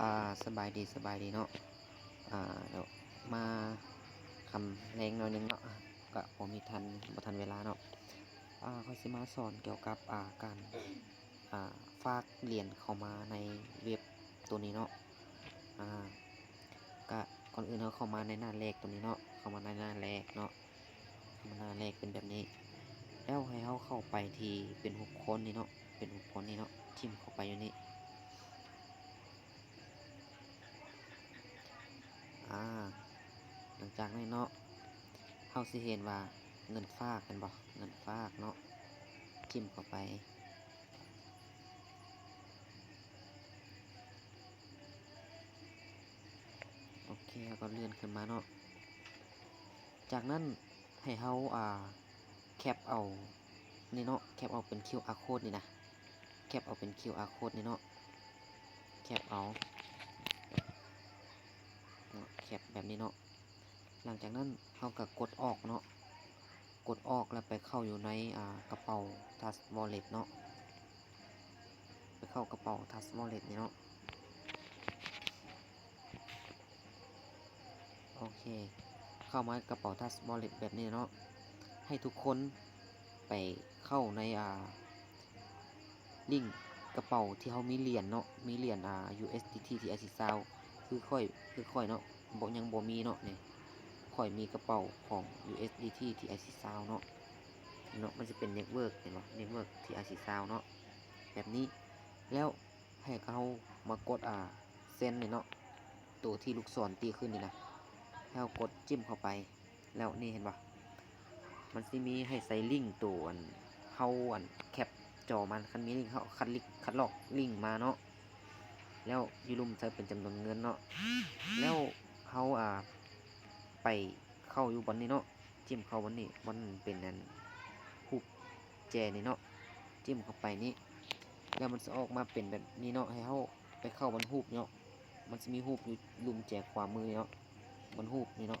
อ่าสบายดีสบายดีเนาะอ่าเดี๋ยวมาคำแรงหน่อยนึงเนาะก็ผมมีทันบ่ทันเวลาเนาะอ่าเขาสิมาสอนเกี่ยวกับอ่าการอ่าฝากเหรียญเข้ามาในเว็บตัวนี้เนาะอ่าก็ก่อนอื่นเราเข้ามาในหน้าแรกตัวนี้เนาะเข้ามาในหน้าแรกเนาะเข้ามาหน้าแรกเป็นแบบนี้ แล้วให้เขาเข้าไปที่เป็นหกคนนี่เนาะเป็นหกคนนี่เนาะทิมเข้าไปอยู่นี่ อ่าหลังจากนั้นเนาะเฮาสิเห็นว่าเงินฝากเป็นบ่เงินฝากเนาะจิ้มเข้าไปโอเคก็เลื่อนขึ้นมาเนาะ จากนั้นให้เฮาอ่าแคปเอานี่เนาะแคปเอาเป็น QR code นี่นะ แคปเอาเป็น QR code นี่เนาะ แคปเอาเนา คปแบบนี้เนาะหลังจากนั้นเราก็กดออกเนาะกดออกแล้วไปเข้าอยู่ในอ่ากระเป๋า Touch Wallet เนาะไปเข้ากระเป๋า Touch Wallet นี่เนาะโอเค เข้ามากระเป๋า Touch Wallet แบบนี้เนาะให้ทุกคนไปเข้าในอ่าลิงก์กระเป๋าที่เขามีเหรียญเนาะมีเหรียญอ่า USDT ที่อาซิซาวคือค่อยคือค่อยเนาะ บ่ยังบ่มีเนาะนี่ค่อยมีกระเป๋าของ USDT ที่ IC Sound เนาะเนาะมันจะเป็นเน็ตเวิร์กเห็นบ่เน็ตเวิร์กที่ IC Sound เนาะแบบนี้แล้วให้เขามากดอ่าเส้นนี่เนาะตัวที่ลูกศรตีขึ้นนี่นะให้เขากดจิ้มเข้าไป แล้วนี่เห็นบ่มันสิมีให้ใส่ลิงก์ตัวอันเฮาอันแคปจอมันคันมีลิงก์เขาคัดลิงก์คัดลอกลิงก์มาเนาะแล้วยูรุมใช้เป็นจำนวนเงินเนาะแล้ว เขาอ่า ไปเข้าอยู่บอนนี้เนาะจิ้มเข้าบอนนี้บอนเป็นอันหูปแจนี่เนาะจิ้มเข้าไปนี่แล้วมันจะออกมาเป็นแบบนี้เนาะให้เขาไปเข้าบนหูปเนาะมันจะมีหูปอยู่ลุมแจขวามือเนาะบนหูปนี่เนาะ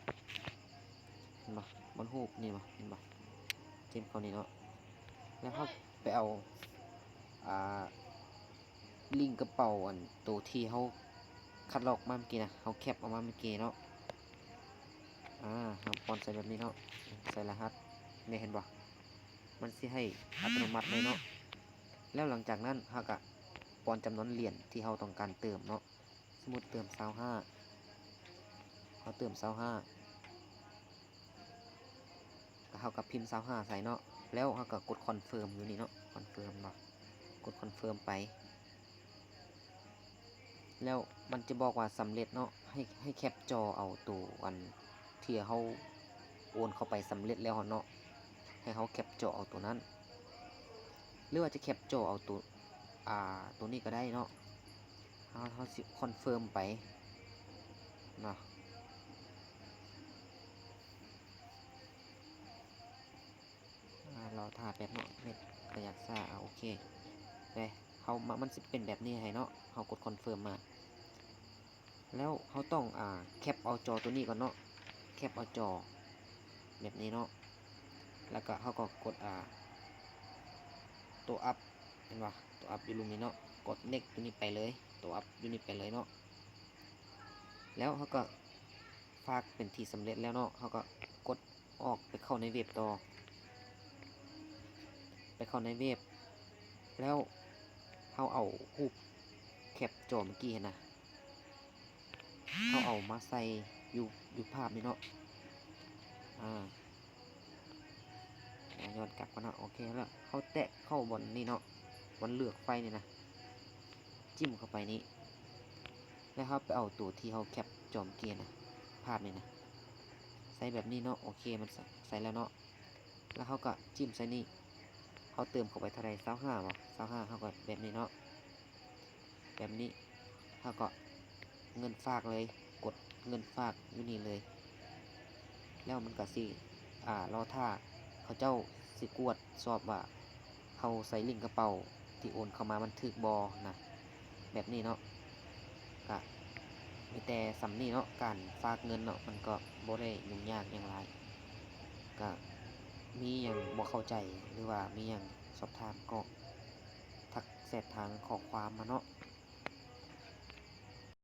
เห็นปะบนหูปนี่ปะเห็นปะจิ้มเข้านี่เนาะแล้วเขาไปเอาอ่าลิงก์กระเป๋าอันตัวที่เขา คัดลอกมาเมื่อกี้นะเขาแคปออกมาเมื่อกี้เนาะอ่าเราปอนใส่แบบนี้เนาะใส่รหัสเนี่ยเห็นบ่มันสิให้อัตโนมัติเลยเนาะแล้วหลังจากนั้นเขาก็ปอนจำนวนเหรียญที่เขาต้องการเติมเนาะสมมติเติมเศร้าห้าเขาเติมเศร้าห้าเขากับพิมพ์เศร้าห้าใส่เนาะแล้วเขาก็กดคอนเฟิร์มอยู่นี่เนาะคอนเฟิร์มเนาะกดคอนเฟิร์มไป แล้วมันจะบอกว่าสำเร็จเนาะให้ให้แคปจอเอาตัวอันที่เขาโอนเข้าไปสำเร็จแล้วเนาะให้เขาแคปจอเอาตัวนั้น หรือว่าจะแคปจอเอาตัวอ่าตัวนี้ก็ได้เนาะเขาเขาสิคอนเฟิร์มไปเนาะอ่าเราถ่าแป๊บเนาะเน็ตกระยักซ่าอ่าโอเคไป เขามันสิเป็นแบบนี้ให้เนาะเขากดคอนเฟิร์มมา แล้วเขาต้องอ่าแคปเอาจอตัวนี้ก่อนเนาะแคปเอาจอ แบบนี้เนาะแล้วก็เขาก็กดอ่าตัวอัพเห็นปะตัวอัพอยู่ลุมนี้เนาะกดเน็กตัวนี้ไปเลย ตัวอัพยูนี่ไปเลยเนาะแล้วเขาก็ฝากเป็นที่สำเร็จแล้วเนาะเขาก็กดออกไปเข้าในเว็บต่อ ไปเข้าในเว็บ แล้ว เขาเอารูปแคปจอเมื่อกี้เห็นนะเขาเอามาใส่อยู่อยู่ภาพนี่เนาะ อ่าย้อนกลับมาเนาะโอเคแล้วเขาแตะเข้าบนนี่เนาะบนเลือกไฟนี่นะ จิ้มเข้าไปนี้ แล้วเขาไปเอาตัวที่เขาแคปจอมเกียร์นะภาพนี่นะ ใส่แบบนี้เนาะโอเคมันใส่ใส่แล้วเนาะ แล้วเขาก็จิ้มใส่นี่ เขาเติมเข้าไปเท่าไรเศร้าห้าวะเศร้าห้าเขาก็แบบนี้เนาะแบบนี้เขาก็เงินฝากเลย กดเงินฝากอยู่นี่เลย แล้วมันก็สิอ่ารอท่าเขาเจ้าสิกวดสอบว่าเขาใส่ลิงก์กระเป๋าที่โอนเข้ามามันถึกบอนะแบบนี้เนาะก็มีแต่สำนี่เนาะการฝากเงินเนาะมันก็บ่ได้ยุ่งยากอย่างไรก็ มีอย่างบ่เข้าใจหรือว่ามีอย่างสอบถามก็ทักแชททางขอความมาเนาะ